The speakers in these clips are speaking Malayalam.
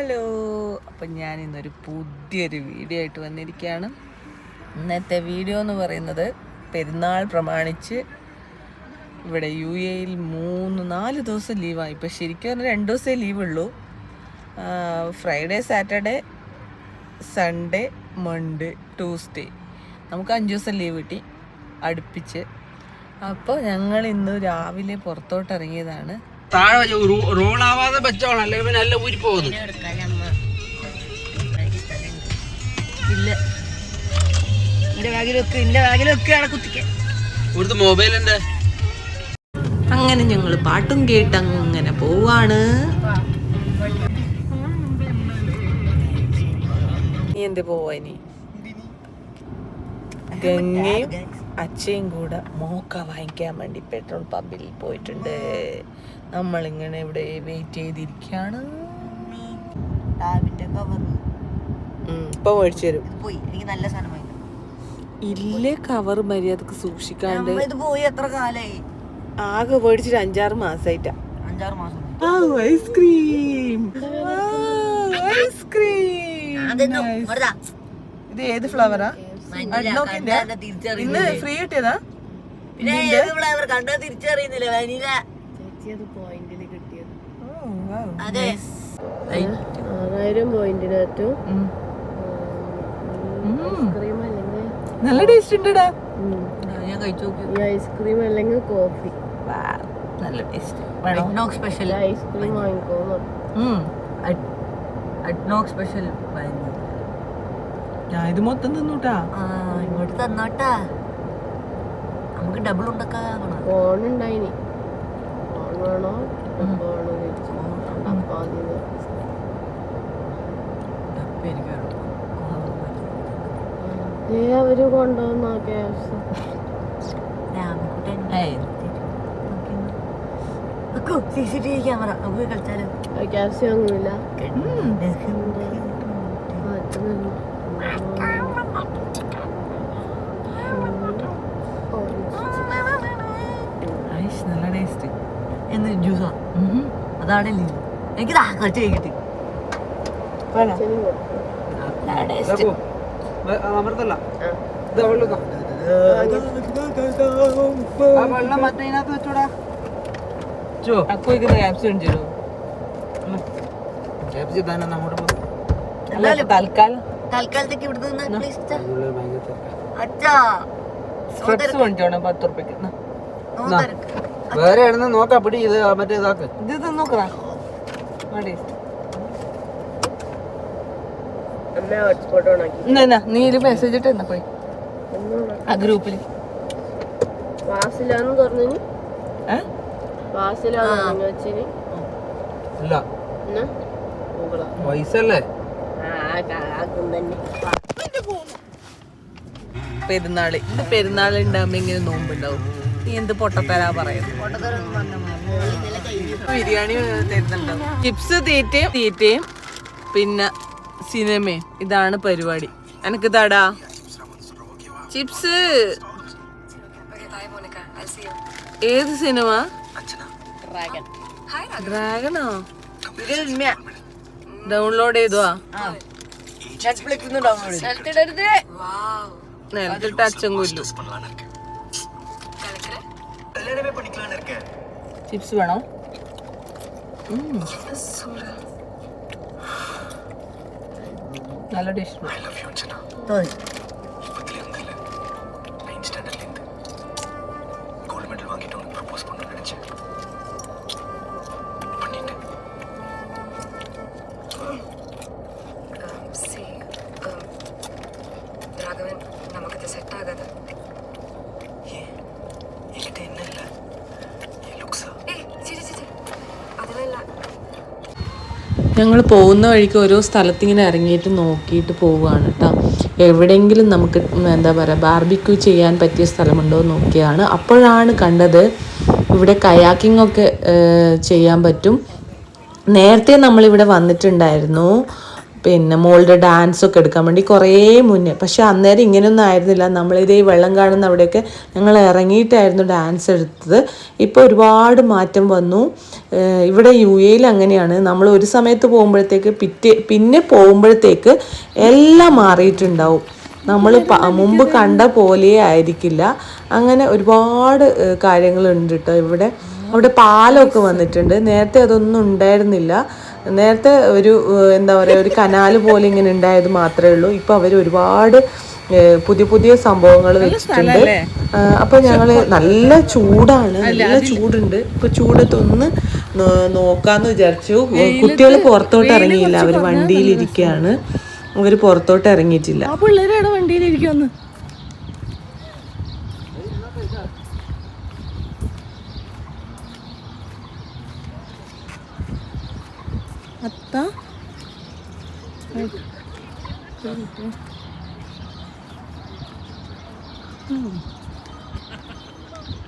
ഹലോ. അപ്പം ഞാൻ ഇന്നൊരു പുതിയൊരു വീഡിയോ ആയിട്ട് വന്നിരിക്കുകയാണ്. ഇന്നത്തെ വീഡിയോ എന്ന് പറയുന്നത് പെരുന്നാൾ പ്രമാണിച്ച് ഇവിടെ യു എയിൽ മൂന്ന് നാല് ദിവസം ലീവാണ് ഇപ്പം ശരിക്കും പറഞ്ഞാൽ രണ്ട് ദിവസമേ ലീവുള്ളൂ. Friday Saturday Sunday Monday Tuesday നമുക്ക് അഞ്ച് ദിവസം ലീവ് കിട്ടി അടുപ്പിച്ച്. അപ്പോൾ ഞങ്ങൾ ഇന്ന് രാവിലെ പുറത്തോട്ട് ഇറങ്ങിയതാണ്. താഴെ റോളാവാതെ വെച്ചോളാം. അല്ലെങ്കിൽ പിന്നെ നല്ല ഊരി പോകുന്നു ഇല്ല. കുത്തിക്കാൻ അങ്ങനെ ഞങ്ങൾ പാട്ടും കേട്ട് അങ്ങനെ പോവാണ്. നീ എന്ത് പോവാ ഇനി? ഗംഗയും അച്ഛയും കൂടെ മോക്ക വാങ്ങിക്കാൻ വേണ്ടി പെട്രോൾ പമ്പിൽ പോയിട്ടുണ്ട്. നമ്മളിങ്ങനെ ഇവിടെ വെയിറ്റ് ചെയ്തിരിക്കുകയാണ്. ഇപ്പൊ മേടിച്ചു തരും. പോയി. എനിക്ക് നല്ല സാധനമായി ഇല്ലേ കവർ മര്യാദയ്ക്ക് സൂക്ഷിക്കാണ്ട്. പോയി എത്ര കാലായി? ആകെ മേടിച്ചിട്ട് അഞ്ചാറ് മാസമായിട്ടാ അഞ്ചാറ് മാസം. Ice cream. Ice cream. ഇത് ഏത് ഫ്ലവറാ ഇന്ന് ഫ്രീ കിട്ടിയതാ? പിന്നെ ഏത് ഫ്ലേവർ കണ്ടോ തിരിച്ചറിയുന്നില്ല വനില അതെ ആറായിരം പോയിന്റിനകത്ത് ഉം. നല്ല ടേസ്റ്റ് ഉണ്ടടാ. ഞാൻ കഴിച്ചു നോക്കി. ഐസ്ക്രീം അല്ലെങ്കിൽ കോഫി നല്ല taste ADNOC special ice cream. ADNOC special ഞാൻ ഇത് മൊത്തം തിന്നൂട്ടാ ആ ഇങ്ങോട്ട് തന്നോട്ടാ നമുക്ക് ഡബിൾ ഉണ്ടാക്കാണ് ഫോൺ ഉണ്ടായിനി വേണോ. അവർ കൊണ്ടുവന്ന ക്യാമറ. നമുക്ക് കളിച്ചാലോ? ക്യാഷ് വാങ്ങൂല ഉം. ആ, ഇത് നല്ല- ഐഷ്, നല്ല ടേസ്റ്റ് എന്ന് ജ്യൂസാ. അതാണ് എനിക്ക് കുറച്ച് കഴിക്കട്ടെ. അമർത്തല്ല ഇത് ആ വെള്ളം മറ്റേ ഇതിനകത്ത് വെച്ചോടാ. ചോ. അക്കുവയ്ക്കുന്ന ക്യാപ്സ്യൂൺ ചെയ്തു ക്യാപ്സി തന്നെ അങ്ങോട്ട് പോകും അല്ല തൽക്കാലം. തൽക്കാലത്തേക്ക് ഇവിടെ നിന്ന് പ്ലീസ് തിരക്കാ. അച്ഛാ. സ്ട്രെപ്സ് മേടിച്ചോണം പത്ത് റുപ്യക്ക് എന്നാ. നോത്തരക്ക് വേറെ ആയിരുന്നു നോക്കാ പിടി ഇത് മറ്റേ ഇതാക്ക്. ഇത് നോക്കടാ. നീ ഇത് മെസ്സേജ് ഇട്ട് എന്നാ പോയി? ആ ഗ്രൂപ്പിൽ പറഞ്ഞു പൈസ അല്ലേ പെരുന്നാൾ. ഇന്ന് പെരുന്നാൾ ഉണ്ടാകുമ്പോ ഇങ്ങനെ നോമ്പുണ്ടാവും. നീ എന്ത് പൊട്ടത്തരാ പറയുന്നത്? ബിരിയാണി തരുന്നുണ്ടോ? ചിപ്സ് തീറ്റയും തീറ്റയും പിന്നെ സിനിമയും. ഇതാണ് പരിപാടി. എനക്ക് തടാ ചിപ്സ്. ഏത് സിനിമ? ഡ്രാഗൺ ഡ്രാഗണോ? ഡൗൺലോഡ് ചെയ്തുവാ ഡൗൺലോഡ് നേരത്തെ അച്ഛൻ കൊല്ലു ചിപ്സ് വേണോ ഉം. നല്ല ടേസ്റ്റ് രാഘവൻ ഞങ്ങൾ പോകുന്ന വഴിക്ക് ഓരോ സ്ഥലത്തിങ്ങനെ ഇറങ്ങിയിട്ട് നോക്കിയിട്ട് പോവുകയാണ് കേട്ടോ. എവിടെയെങ്കിലും നമുക്ക് എന്താ പറയുക ബാർബിക്യൂ ചെയ്യാൻ പറ്റിയ സ്ഥലമുണ്ടോ എന്ന് നോക്കിയാണ്. അപ്പോഴാണ് കണ്ടത് ഇവിടെ കയാക്കിംഗ് ഒക്കെ ചെയ്യാൻ പറ്റും. നേരത്തെ നമ്മളിവിടെ വന്നിട്ടുണ്ടായിരുന്നു. പിന്നെ മോളുടെ ഡാൻസ് ഒക്കെ എടുക്കാൻ വേണ്ടി കുറേ മുന്നേ. പക്ഷേ അന്നേരം ഇങ്ങനെയൊന്നും ആയിരുന്നില്ല. നമ്മളിതേ വെള്ളം കാണുന്ന അവിടെയൊക്കെ ഞങ്ങൾ ഇറങ്ങിയിട്ടായിരുന്നു ഡാൻസ് എടുത്തത്. ഇപ്പോൾ ഒരുപാട് മാറ്റം വന്നു. ഇവിടെ യു എയിൽ അങ്ങനെയാണ്. നമ്മൾ ഒരു സമയത്ത് പോകുമ്പോഴത്തേക്ക് പിറ്റേ പിന്നെ പോകുമ്പോഴത്തേക്ക് എല്ലാം മാറിയിട്ടുണ്ടാവും. നമ്മൾ മുമ്പ് കണ്ട പോലെ ആയിരിക്കില്ല. അങ്ങനെ ഒരുപാട് കാര്യങ്ങളുണ്ട് കേട്ടോ ഇവിടെ. അവിടെ പാലമൊക്കെ വന്നിട്ടുണ്ട്. നേരത്തെ അതൊന്നും ഉണ്ടായിരുന്നില്ല. നേരത്തെ ഒരു എന്താ പറയുക ഒരു കനാൽ പോലെ ഇങ്ങനെ ഉണ്ടായത് മാത്രമേ ഉള്ളൂ. ഇപ്പം അവർ ഒരുപാട് പുതിയ പുതിയ സംഭവങ്ങൾ വെച്ചിട്ടുണ്ട്. അപ്പൊ ഞങ്ങൾ നല്ല ചൂടാണ്. നല്ല ചൂടുണ്ട്. ഇപ്പൊ ചൂടത്തൊന്ന് നോക്കാന്ന് വിചാരിച്ചു. കുട്ടികൾ പുറത്തോട്ട് ഇറങ്ങിയില്ല. അവർ വണ്ടിയിൽ ഇരിക്കുകയാണ് അവർ പുറത്തോട്ട് ഇറങ്ങിയിട്ടില്ല. പിള്ളേരാണ് വണ്ടിയിൽ അത്ത.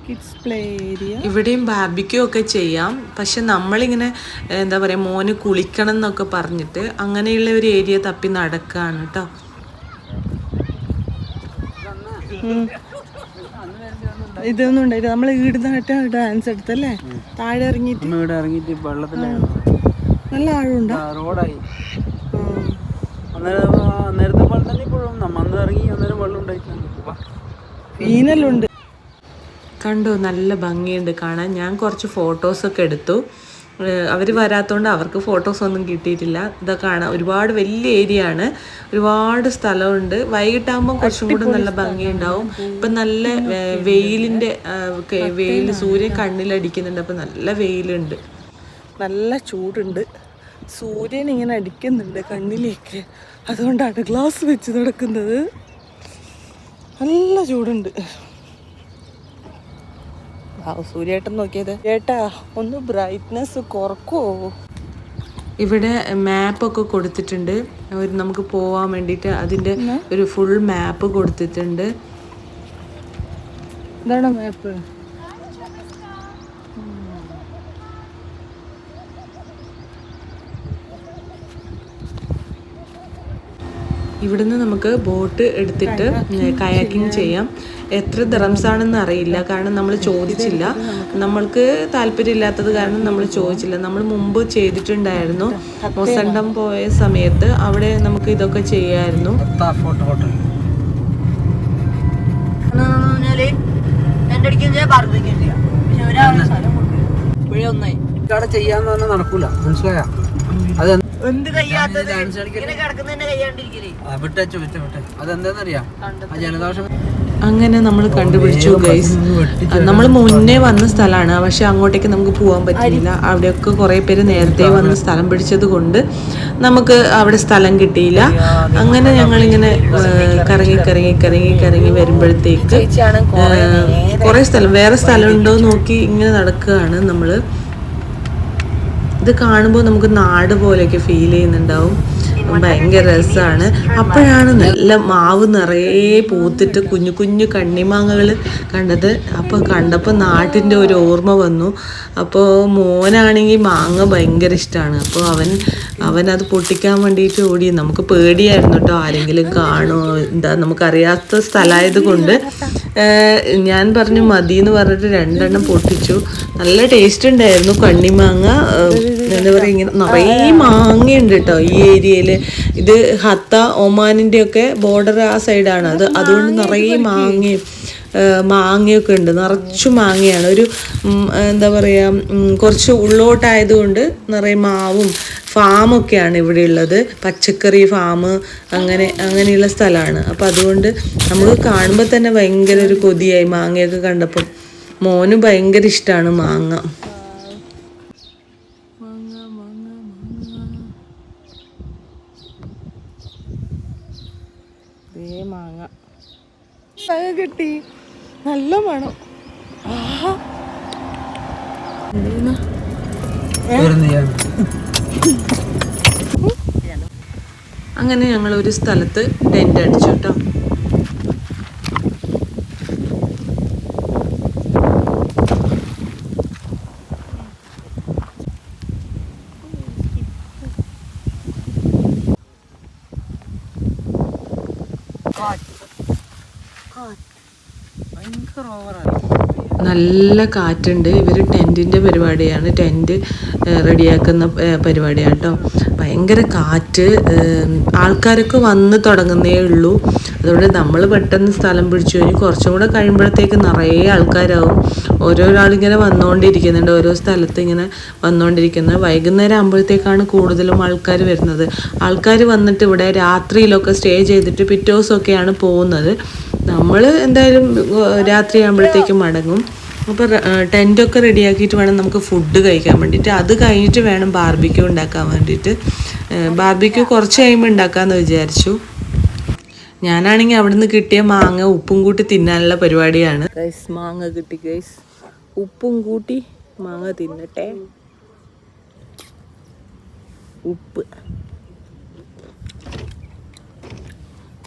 കിഡ്സ് പ്ലേ ഏരിയ ഇവിടെയും ബാർബിക്യൂ ഒക്കെ ചെയ്യാം. പക്ഷെ നമ്മളിങ്ങനെ എന്താ പറയാ മോന് കുളിക്കണം എന്നൊക്കെ പറഞ്ഞിട്ട് അങ്ങനെയുള്ള ഒരു ഏരിയ തപ്പി നടക്കുകയാണ് കേട്ടോ ഇതൊന്നും ഉണ്ടായിരുന്നു നമ്മൾ ഈടുന്നായിട്ട് ഡാൻസ് എടുത്തല്ലേ? താഴെ ഇറങ്ങിയിട്ട്. ഇവിടെ ഇറങ്ങിയിട്ട് വെള്ളത്തിലായിരുന്നു നല്ല ആഴമുണ്ടോ? റോഡായി. അന്നേരം അന്നേരത്തെ പോലെ തന്നെ ഇപ്പോഴും നമ്മ അന്ന് ഇറങ്ങി അന്നേരം വെള്ളം ഉണ്ടായിട്ടുണ്ട് മീനെല്ലാം ഉണ്ട് കണ്ടോ നല്ല ഭംഗിയുണ്ട് കാണാൻ. ഞാൻ കുറച്ച് ഫോട്ടോസൊക്കെ എടുത്തു. അവർ വരാത്തതുകൊണ്ട് അവർക്ക് ഫോട്ടോസ് ഒന്നും കിട്ടിയിട്ടില്ല. ഇതൊക്കെ കാണാം. ഒരുപാട് വലിയ ഏരിയ ആണ് ഒരുപാട് സ്ഥലമുണ്ട്. വൈകിട്ടാകുമ്പോൾ കുറച്ചും കൂടെ നല്ല ഭംഗിയുണ്ടാവും. ഇപ്പം നല്ല വെയിലിന്റെ വെയിൽ സൂര്യൻ കണ്ണിലടിക്കുന്നുണ്ട്. അപ്പം നല്ല വെയിലുണ്ട്. നല്ല ചൂടുണ്ട്. സൂര്യൻ ഇങ്ങനെ അടിക്കുന്നുണ്ട് കണ്ണിലേക്ക്. അതുകൊണ്ടാണ് ഗ്ലാസ് വെച്ച് നടക്കുന്നത്. നല്ല ചൂടുണ്ട്. ആ സൂര്യേട്ടൻ നോക്കിയത്. ചേട്ടാ ഒന്ന് ബ്രൈറ്റ്നെസ് കുറക്കുവോ ഇവിടെ മാപ്പൊക്കെ കൊടുത്തിട്ടുണ്ട്. ഒരു നമുക്ക് പോവാൻ വേണ്ടിയിട്ട് അതിന്റെ ഒരു ഫുൾ മാപ്പ് കൊടുത്തിട്ടുണ്ട്. ഇതാണ് മാപ്പ് ഇവിടുന്ന് നമുക്ക് ബോട്ട് എടുത്തിട്ട് കയാക്കിംഗ് ചെയ്യാം. എത്ര ദിറംസ് ആണെന്ന് അറിയില്ല. കാരണം നമ്മൾ ചോദിച്ചില്ല. നമ്മൾക്ക് താല്പര്യമില്ലാത്തത് കാരണം നമ്മൾ ചോദിച്ചില്ല. നമ്മൾ മുമ്പ് ചെയ്തിട്ടുണ്ടായിരുന്നു. മൊസണ്ടം പോയ സമയത്ത് അവിടെ നമുക്ക് ഇതൊക്കെ ചെയ്യായിരുന്നു. ഇവിടെ ചെയ്യാന്ന് പറഞ്ഞാൽ നടക്കൂല. മനസ്സിലായ? എന്ത് കളിക്കൽ ഇങ്ങനെ കിടക്കുന്നതിന്റെ കയ്യാണ്ടിരിക്കലേ. വിട്ടു വിട്ടു വിട്ടെ അതെന്താന്നറിയാം? ആ ജലദോഷം. അങ്ങനെ നമ്മൾ കണ്ടുപിടിച്ചു ഗൈസ് നമ്മൾ മുന്നേ വന്ന സ്ഥലമാണ്. പക്ഷെ അങ്ങോട്ടേക്ക് നമുക്ക് പോകാൻ പറ്റിയില്ല അവിടെയൊക്കെ കുറേ പേര് നേരത്തെ വന്ന് സ്ഥലം പിടിച്ചത് കൊണ്ട് നമുക്ക് അവിടെ സ്ഥലം കിട്ടിയില്ല. അങ്ങനെ ഞങ്ങൾ ഇങ്ങനെ കറങ്ങി കറങ്ങി കറങ്ങി കറങ്ങി വരുമ്പോഴത്തേക്ക് കുറേ സ്ഥലം വേറെ സ്ഥലം ഉണ്ടോ നോക്കി ഇങ്ങനെ നടക്കുകയാണ് നമ്മൾ. ഇത് കാണുമ്പോൾ നമുക്ക് നാട് പോലെയൊക്കെ ഫീൽ ചെയ്യുന്നുണ്ടാവും. ഭയങ്കര രസമാണ് അപ്പോഴാണ് നല്ല മാവ് നിറയെ പൂത്തിട്ട് കുഞ്ഞു കുഞ്ഞു കണ്ണിമാങ്ങകൾ കണ്ടത്. അപ്പോൾ കണ്ടപ്പോൾ നാട്ടിന്റെ ഒരു ഓർമ്മ വന്നു. അപ്പോൾ മോനാണെങ്കിൽ മാങ്ങ ഭയങ്കര ഇഷ്ടമാണ്. അപ്പോൾ അവൻ അവൻ അത് പൊട്ടിക്കാൻ വേണ്ടിയിട്ട് ഓടി. നമുക്ക് പേടിയായിരുന്നു കേട്ടോ ആരെങ്കിലും കാണുമോ? എന്താ നമുക്കറിയാത്ത സ്ഥലമായത് കൊണ്ട്. ഞാൻ പറഞ്ഞു മതി എന്ന് പറഞ്ഞിട്ട് രണ്ടെണ്ണം പൊട്ടിച്ചു. നല്ല ടേസ്റ്റ് ഉണ്ടായിരുന്നു കണ്ണിമാങ്ങ. എന്താ പറയുക ഇങ്ങനെ നിറയെ മാങ്ങയുണ്ട് കേട്ടോ ഈ ഏരിയയിൽ. ഇത് ഹത്ത ഒമാനിന്റെ ഒക്കെ ബോർഡർ ആ സൈഡാണ് അത് അതുകൊണ്ട് നിറയെ മാങ്ങയും മാങ്ങയൊക്കെ ഉണ്ട്. നിറച്ചു മാങ്ങയാണ്. ഒരു എന്താ പറയുക കുറച്ച് ഉള്ളോട്ടായതുകൊണ്ട് നിറയെ മാവും ഫാമൊക്കെയാണ് ഇവിടെ ഉള്ളത്. പച്ചക്കറി ഫാം അങ്ങനെ അങ്ങനെയുള്ള സ്ഥലമാണ്. അപ്പം അതുകൊണ്ട് നമ്മൾ കാണുമ്പോൾ തന്നെ ഭയങ്കര ഒരു കൊതിയായി മാങ്ങയൊക്കെ കണ്ടപ്പം. മോന് ഭയങ്കര ഇഷ്ടമാണ് മാങ്ങ ദേ മാങ്ങ മാങ്ങ കിട്ടി. നല്ല മണം. അങ്ങനെ ഞങ്ങൾ ഒരു സ്ഥലത്ത് ടെന്റ് അടിച്ചു കേട്ടോ ഭയങ്കര ഓവറാണ് നല്ല കാറ്റുണ്ട്. ഇവർ ടെന്റിന്റെ പരിപാടിയാണ്. ടെന്റ് റെഡിയാക്കുന്ന പരിപാടിയാണ് കേട്ടോ ഭയങ്കര കാറ്റ് ആൾക്കാരൊക്കെ വന്ന് തുടങ്ങുന്നേ ഉള്ളൂ. അതുകൊണ്ട് നമ്മൾ പെട്ടെന്ന് സ്ഥലം പിടിച്ചു കഴിഞ്ഞ് കുറച്ചും കൂടെ കഴിയുമ്പോഴത്തേക്ക് നിറയെ ആൾക്കാരാവും. ഓരോരാളിങ്ങനെ വന്നുകൊണ്ടിരിക്കുന്നുണ്ട് ഓരോ സ്ഥലത്ത് ഇങ്ങനെ വന്നുകൊണ്ടിരിക്കുന്നത് വൈകുന്നേരം ആകുമ്പോഴത്തേക്കാണ് കൂടുതലും ആൾക്കാർ വരുന്നത്. ആൾക്കാർ വന്നിട്ട് ഇവിടെ രാത്രിയിലൊക്കെ സ്റ്റേ ചെയ്തിട്ട് പിറ്റേ ദിവസമൊക്കെയാണ് പോകുന്നത്. നമ്മൾ എന്തായാലും രാത്രിയാകുമ്പോഴത്തേക്കും മടങ്ങും. അപ്പോൾ ടെന്റൊക്കെ റെഡിയാക്കിയിട്ട് വേണം നമുക്ക് ഫുഡ് കഴിക്കാൻ വേണ്ടിയിട്ട് അത് കഴിഞ്ഞിട്ട് വേണം ബാർബിക്യൂ ഉണ്ടാക്കാൻ വേണ്ടിയിട്ട് ബാർബിക്യൂ കുറച്ച് കഴിയുമ്പോൾ ഉണ്ടാക്കാമെന്ന് വിചാരിച്ചു. ഞാനാണെങ്കിൽ അവിടെ നിന്ന് കിട്ടിയ മാങ്ങ ഉപ്പും കൂട്ടി തിന്നാനുള്ള പരിപാടിയാണ്. ഗൈസ് മാങ്ങ കിട്ടി ഗൈസ് ഉപ്പും കൂട്ടി മാങ്ങ തിന്നട്ടെ. ഉപ്പ്.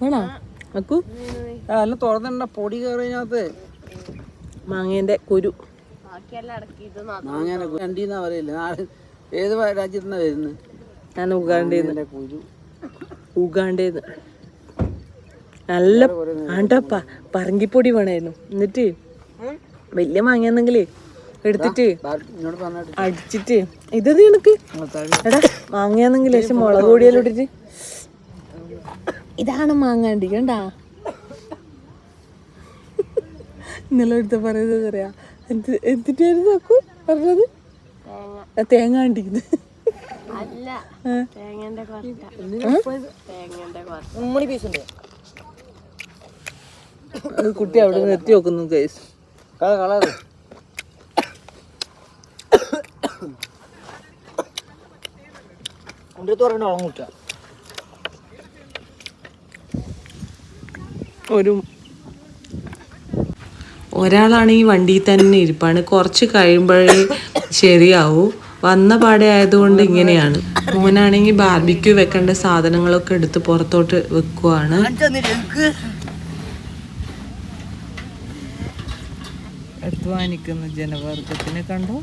വേണോ? അക്കു? അല്ല എല്ലാം തുറന്നിടണ്ട. പൊടി കയറിനകത്ത് മാങ്ങേന്റെ കുരു. രണ്ടീന്നാ പറയില്ല? ഏത് വരുന്നത് ഞാൻ ഉഗാണ്ടേന്ന്. കുരു. ഉഗാണ്ടേന്ന്. നല്ല ആണ്ടപ്പാ പറങ്കിപ്പൊടി വേണമായിരുന്നു എന്നിട്ട് വലിയ മാങ്ങയെന്നെങ്കിലേ എടുത്തിട്ട് അടിച്ചിട്ട് ഇത് നിനക്ക്? എടാ മാങ്ങയാന്നെങ്കിൽ ലേശം മുളക് പൊടിയെല്ലാം? ഇട്ടിട്ട്. ഇതാണ് മാങ്ങാണ്ടി കണ്ടാ? ഇന്നലെ എടുത്ത പറയുന്നത് അറിയാ. എന്ത് എന്തിട്ടായിരുന്നു നോക്കൂ പറഞ്ഞത്? തേങ്ങ. കണ്ടിരിക്കുന്നു. ഉമ്മണി പീസുണ്ട്. അത് കുട്ടി അവിടെ നിർത്തി നോക്കുന്നു കേസ് കളറ് ഒരു ഒരാളാണ് ഈ വണ്ടിയിൽ തന്നെ ഇരിപ്പാണ്. കുറച്ച് കഴിയുമ്പോഴേ ശരിയാവൂ. വന്ന പാടെ ആയതുകൊണ്ട് ഇങ്ങനെയാണ്. മോനാണെങ്കിൽ ബാർബിക്യൂ വെക്കേണ്ട സാധനങ്ങളൊക്കെ എടുത്ത് പുറത്തോട്ട് വെക്കുവാണ്. അധ്വാനിക്കുന്ന ജനവർഗത്തിനെ കണ്ടോ?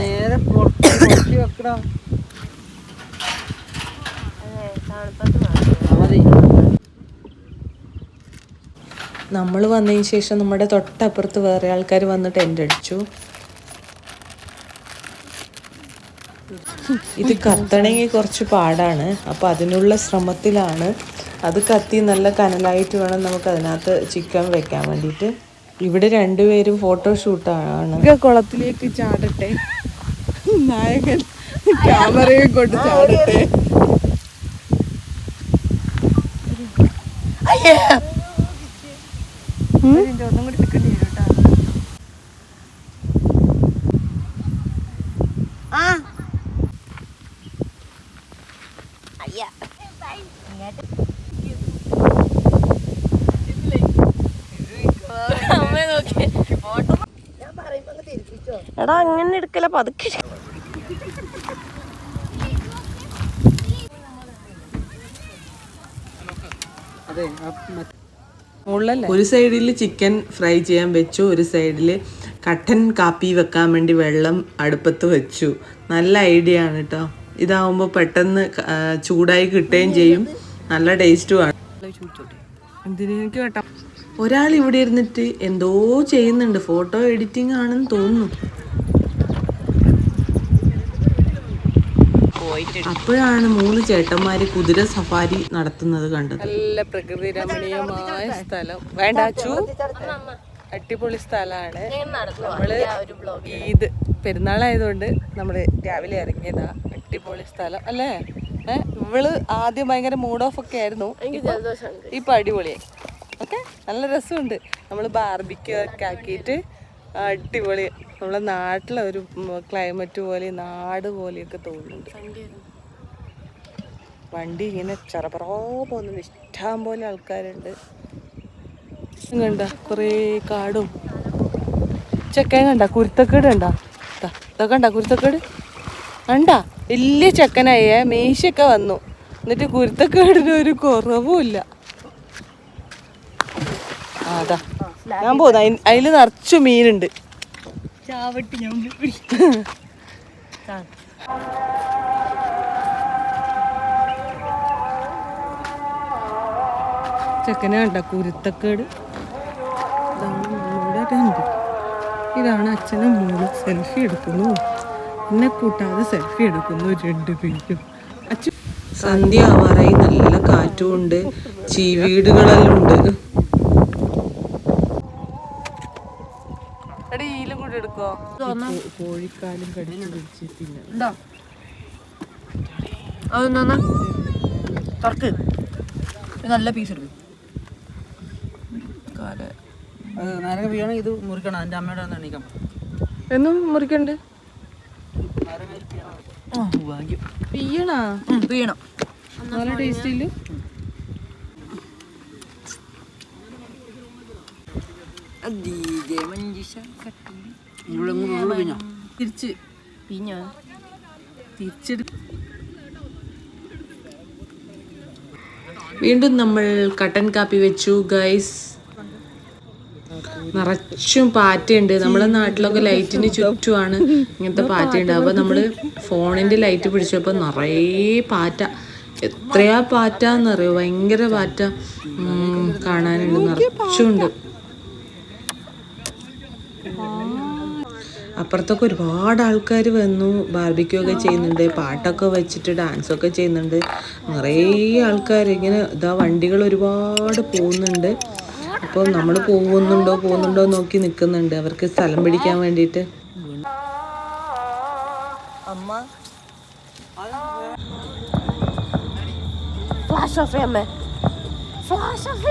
നേരെ പുറത്ത് വെക്കടാ. മതി നമ്മൾ വന്നതിന് ശേഷം നമ്മുടെ തൊട്ടപ്പുറത്ത് വേറെ ആൾക്കാർ വന്ന് ടെന്റ് അടിച്ചു. ഇത് കത്തണമെങ്കിൽ കുറച്ച് പാടാണ്. അപ്പോൾ അതിനുള്ള ശ്രമത്തിലാണ്. അത് കത്തി നല്ല കനലായിട്ട് വേണം നമുക്ക് അതിനകത്ത് ചിക്കൻ വെക്കാൻ വേണ്ടിയിട്ട്. ഇവിടെ രണ്ടുപേരും ഫോട്ടോ ഷൂട്ടാണ് കുളത്തിലേക്ക് ചാടട്ടെ. നായകൻ ക്യാമറയും കൊണ്ട് ചാടട്ടെ. എടാ അങ്ങനെ എടുക്കല പതുക്കെ അതെ ഒരു സൈഡിൽ ചിക്കൻ ഫ്രൈ ചെയ്യാൻ വെച്ചു ഒരു സൈഡിൽ കട്ടൻ കാപ്പി വെക്കാൻ വേണ്ടി വെള്ളം അടുപ്പത്ത് വെച്ചു. നല്ല ഐഡിയ ആണ് കേട്ടോ ഇതാവുമ്പോൾ പെട്ടെന്ന് ചൂടായി കിട്ടുകയും ചെയ്യും. നല്ല ടേസ്റ്റുമാണ് ഒരാൾ ഇവിടെ ഇരുന്നിട്ട് എന്തോ ചെയ്യുന്നുണ്ട്. ഫോട്ടോ എഡിറ്റിംഗ് ആണെന്ന് തോന്നുന്നു. അപ്പോഴാണ് മൂന്ന് ചേട്ടന്മാര് കുതിര സഫാരി നടത്തുന്നത് കണ്ടത്. നല്ല പ്രകൃതി രമണീയമായ സ്ഥലം. വേണ്ട അടിപൊളി സ്ഥലമാണ്. നമ്മൾ ഈദ് പെരുന്നാളായതുകൊണ്ട് നമ്മൾ രാവിലെ ഇറങ്ങിയതാ. അടിപൊളി സ്ഥലം അല്ലേ? ഇവൾ ആദ്യം ഭയങ്കര മൂഡ് ഓഫ് ഒക്കെ ആയിരുന്നു. ഇപ്പൊ- ഇപ്പൊ അടിപൊളിയായി. ഓക്കെ? നല്ല രസമുണ്ട്. നമ്മൾ ബാർബിക്യൂ ഒക്കെ ആക്കിയിട്ട് അടിപൊളി നമ്മളെ നാട്ടിലെ ഒരു ക്ലൈമറ്റ് പോലെ നാട് പോലെയൊക്കെ തോന്നുന്നുണ്ട്. വണ്ടി ഇങ്ങനെ ചെറപറോ പോകുന്നുണ്ട്. ഇഷ്ടം പോലെ ആൾക്കാരുണ്ട്. കണ്ട? കുറേ കാടും. ചെക്കൻ കണ്ട? കുരുത്തക്കേട് കണ്ട? ഇതൊക്കെ കണ്ട? കുരുത്തക്കേട്? കണ്ട? വലിയ ചെക്കനായേ. മേശയൊക്കെ വന്നു. എന്നിട്ട് കുരുത്തക്കേടിന് ഒരു കുറവുമില്ല അതാ ഞാൻ പോകുന്നു അതിൽ നിറച്ചു മീനുണ്ട്. ചാവട്ടി ഞാൻ ചെക്കനെ കണ്ട കുരുത്തക്കേട്. ഇതാണ് അച്ഛനും മോളും സെൽഫി എടുക്കുന്നു. എന്നെ കൂട്ടാതെ സെൽഫി എടുക്കുന്നു രണ്ട് പേരും. അച്ഛൻ സന്ധ്യ ആവാറായി നല്ല കാറ്റും ഉണ്ട് ചീവീടുകളെല്ലാം ഉണ്ട്. എടുക്കോ കോഴിക്കാലും കടിച്ചു പിടിച്ച് പിന്നെ അതൊന്നാ തുറക്ക്. നല്ല പീസ് എടുക്കും. നേരെ വീണ ഇത് മുറിക്കണം. എന്റെ അമ്മയുടെ ഒന്ന് എണീക്കാം എന്നും മുറിക്കണ്ട്? പിയ്യണാ? വീണം നല്ല ടേസ്റ്റിൽ ഇവിടെ പിഞ്ഞോ? തിരിച്ച്. പിഞ്ഞ? വീണ്ടും നമ്മൾ കട്ടൻ കാപ്പി വെച്ചു ഗൈസ് നിറച്ചും പാറ്റയുണ്ട്. നമ്മുടെ നാട്ടിലൊക്കെ ലൈറ്റിന് ചുറ്റുമാണ് ഇങ്ങനത്തെ പാറ്റയുണ്ട്. അപ്പോൾ നമ്മൾ ഫോണിന്റെ ലൈറ്റ് പിടിച്ചപ്പോൾ നിറയെ പാറ്റ. എത്രയാ പാറ്റ എന്നറിയോ ഭയങ്കര പാറ്റ. ഉം, കാണാനുണ്ട്. നിറച്ചുണ്ട് അപ്പുറത്തൊക്കെ ഒരുപാട് ആൾക്കാർ വന്നു ബാർബിക്യൂ ഒക്കെ ചെയ്യുന്നുണ്ട് പാട്ടൊക്കെ വെച്ചിട്ട് ഡാൻസൊക്കെ ചെയ്യുന്നുണ്ട്. നിറയെ ആൾക്കാർ ഇങ്ങനെ ഇതാ വണ്ടികൾ ഒരുപാട് പോകുന്നുണ്ട്. അപ്പോൾ നമ്മൾ പോകുന്നുണ്ടോ പോകുന്നുണ്ടോ നോക്കി നിൽക്കുന്നുണ്ട്. അവർക്ക് സ്ഥലം പിടിക്കാൻ വേണ്ടിയിട്ട്. ഫ്ലാഷ് ഓഫ് ഫ്ലാഷ് ഓഫ്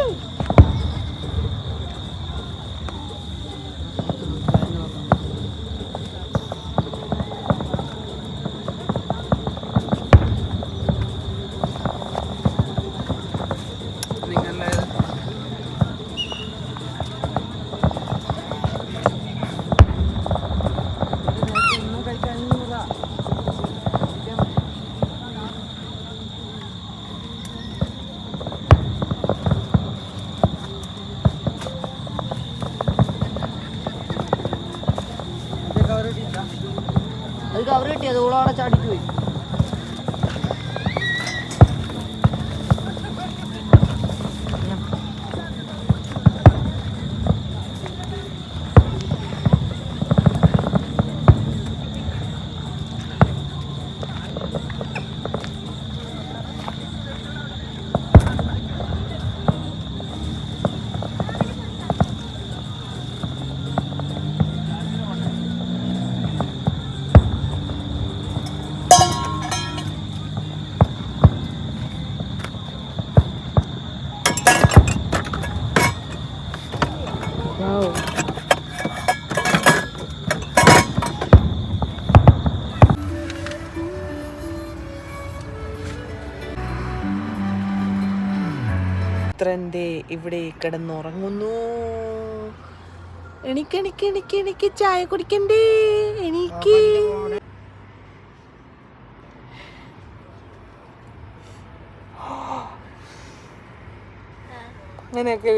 പുത്രന്റെ ഇവിടെ കിടന്നുറങ്ങുന്നു. എനിക്ക് എനിക്ക് എനിക്ക് എനിക്ക് ചായ കുടിക്കണ്ടേ? എനിക്ക് അങ്ങനെയൊക്കെ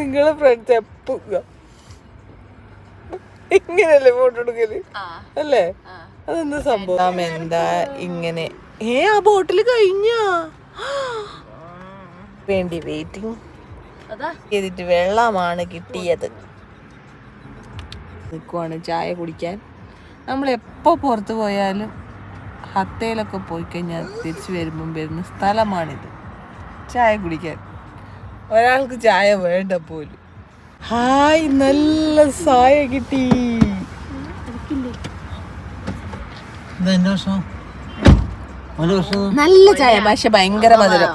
നിങ്ങളെ ഫ്രണ്ട്സ് എപ്പോ ഇങ്ങനല്ലേ ഫോട്ടോ എടുക്കൽ? അല്ലേ? അതെന്താ സംഭവം? എന്താ ഇങ്ങനെ ഏ ആ ബോട്ടിൽ കഴിഞ്ഞ? വേണ്ടി വെയിറ്റിംഗ്. ചെയ്തിട്ട് വെള്ളമാണ് കിട്ടിയത്. നിൽക്കുവാണ് ചായ കുടിക്കാൻ. നമ്മൾ എപ്പോൾ പുറത്ത് പോയാലും ഹത്തയിലൊക്കെ പോയി കഴിഞ്ഞാൽ തിരിച്ചു വരുമ്പം വരുന്ന സ്ഥലമാണിത്. ചായ കുടിക്കാൻ. ഒരാൾക്ക് ചായ വേണ്ട പോലും. ഹായ് നല്ല ചായ കിട്ടി. ഇത് എന്റെ വർഷം ഒരു വർഷം നല്ല ചായ പക്ഷെ ഭയങ്കര മധുരം.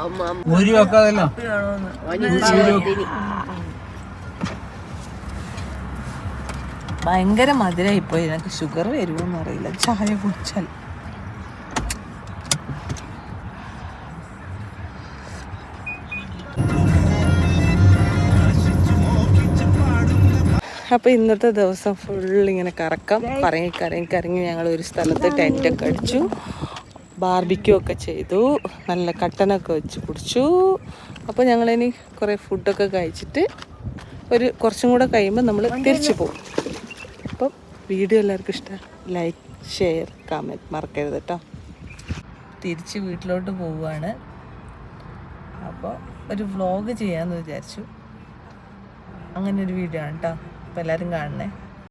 ഭയങ്കര മധുരമായി പോയി. എനിക്ക് ഷുഗർ വരുമോന്ന് അറിയില്ല. ചായ കുടിച്ചാൽ. അപ്പോൾ ഇന്നത്തെ ദിവസം ഫുൾ ഇങ്ങനെ കറക്കം. കറങ്ങി കറങ്ങി കറങ്ങി ഞങ്ങൾ ഒരു സ്ഥലത്ത് ടെന്റൊക്കെ അടിച്ചു. ബാർബിക്യൂ ഒക്കെ ചെയ്തു. നല്ല കട്ടനൊക്കെ വെച്ച് കുടിച്ചു. അപ്പോൾ ഞങ്ങളിനി കുറേ ഫുഡൊക്കെ കഴിച്ചിട്ട് ഒരു കുറച്ചും കൂടെ കഴിയുമ്പോൾ നമ്മൾ തിരിച്ചു പോകും അപ്പം വീഡിയോ എല്ലാവർക്കും ഇഷ്ടം. ലൈക്ക് ഷെയർ കമന്റ് മറക്കരുത് കേട്ടോ തിരിച്ച് വീട്ടിലോട്ട് പോവുകയാണ് അപ്പോൾ ഒരു വ്ളോഗ് ചെയ്യാമെന്ന് വിചാരിച്ചു. അങ്ങനെ ഒരു വീഡിയോ ആണ് കേട്ടോ അപ്പോൾ എല്ലാവരും കാണണേ.